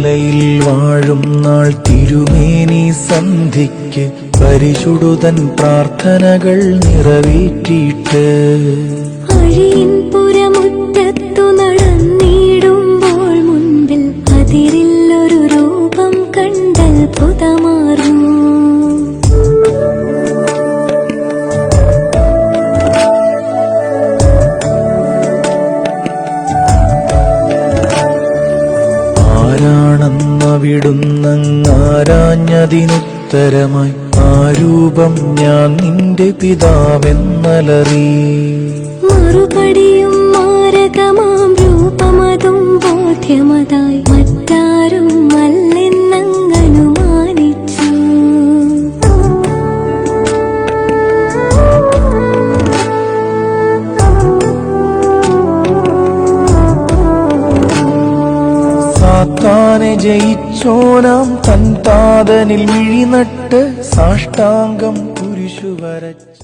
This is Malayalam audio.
മലയിൽ വാഴും നാൾ തിരുമേനി സന്ധിക്ക് പരിശുടുതൻ പ്രാർത്ഥനകൾ നിറവേറ്റിയിട്ട് അഴിയിൻ പുരമുറ്റത്തു ആരാണെന്നവിടുന്നങ്ങാരാഞ്ഞതിനുത്തരമായി ആ രൂപം ഞാൻ നിന്റെ പിതാവെന്നലറി. മറുപടിയും മാരകമാം രൂപമതും ബോധ്യമതായി മറ്റാരും അല്ലെന്നങ്ങനുമാനിച്ചു സാത്താനെ ജയിച്ചോനാം തൻ താതനിൽ മിഴിനട്ട് സാഷ്ടാംഗം കുരിശു വരച്ച